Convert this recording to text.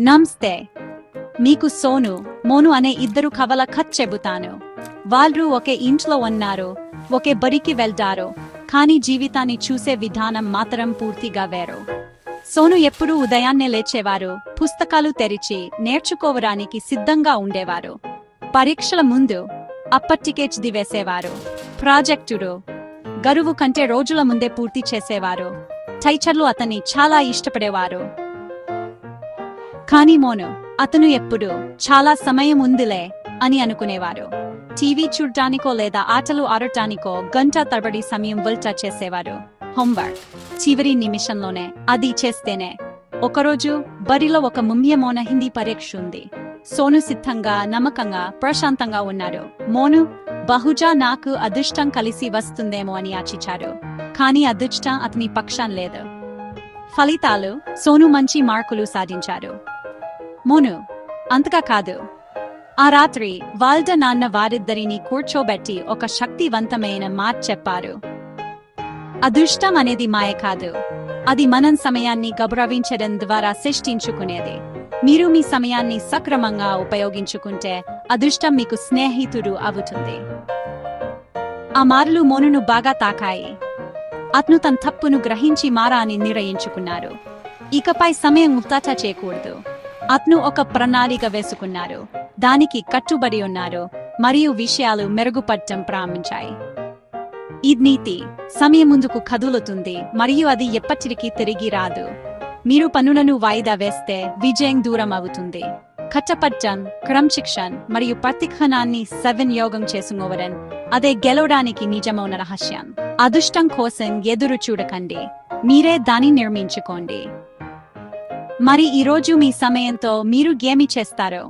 నమస్తే. మీకు సోను మోను అనే ఇద్దరు కవల కథ చెబుతాను. వాళ్ళు ఒకే ఇంట్లో ఉన్నారు ఒకే బడికి వెళ్తారు కానీ జీవితాన్ని చూసే విధానం మాత్రం పూర్తిగా వేరు. సోను ఎప్పుడూ ఉదయాన్నే లేచేవారు పుస్తకాలు తెరిచి నేర్చుకోవడానికి సిద్ధంగా ఉండేవారు. పరీక్షల ముందు అప్పటికే చదివేసేవారు ప్రాజెక్టుడు గరువు కంటే రోజుల ముందే పూర్తి చేసేవారు. టైచర్లు అతన్ని చాలా ఇష్టపడేవారు. కానీ మోను అతను ఎప్పుడు చాలా సమయం ఉందిలే అని అనుకునేవారు. టీవీ చూడటానికో లేదా ఆటలు ఆడటానికో గంట తరబడి సమయం వల్టా చేసేవారు. హోంవర్క్ చివరి నిమిషంలోనే అది చేస్తేనే. ఒకరోజు బరిలో ఒక ముఖ్యమైన హిందీ పరీక్ష ఉంది. సోను సిద్ధంగా నమ్మకంగా ప్రశాంతంగా ఉన్నారు. మోను బహుజా నాకు అదృష్టం కలిసి వస్తుందేమో అని ఆచిచారు కానీ అదృష్టం అతని పక్షం లేదు. ఫలితాలు సోను మంచి మార్కులు సాధించారు. మోను అంతగా కాదు. ఆ రాత్రి వాల్డ నాన్న వారిద్దరిని కూర్చోబెట్టి ఒక శక్తివంతమైన మాట చెప్పారు. అదృష్టం అనేది మాయ కాదు. అది మనం సమయాన్ని గౌరవించడం ద్వారా సృష్టించుకునేది. మీరు మీ సమయాన్ని సక్రమంగా ఉపయోగించుకుంటే అదృష్టం మీకు స్నేహితుడు అవుతుంది. ఆ మారులు మోనును బాగా తాకాయి. అతను తన తప్పును గ్రహించి మారా అని నిర్ణయించుకున్నారు. ఇకపై సమయం ముక్తాచ చేయకూడదు. అతను ఒక ప్రణాళిక వేసుకున్నారు. దానికి కట్టుబడి ఉన్నారు. మరియు విషయాలు మెరుగుపడటం ప్రారంభించాయి. ఈ నీతి సమయం ముందుకు కదులుతుంది. మరియు అది ఎప్పటికీ తిరిగి రాదు. మీరు పనులను వాయిదా వేస్తే విజయం దూరం అవుతుంది కట్టపట్టం క్రమశిక్షణ మరియు ప్రతిక్షణాన్ని సవినియోగం చేసుకోవడం అదే గెలవడానికి నిజమైన రహస్యం. అదృష్టం కోసం ఎదురు చూడకండి. మీరే దాన్ని నిర్మించుకోండి. మరి ఈరోజు మీ సమయంతో మీరు ఏమి చేస్తారు?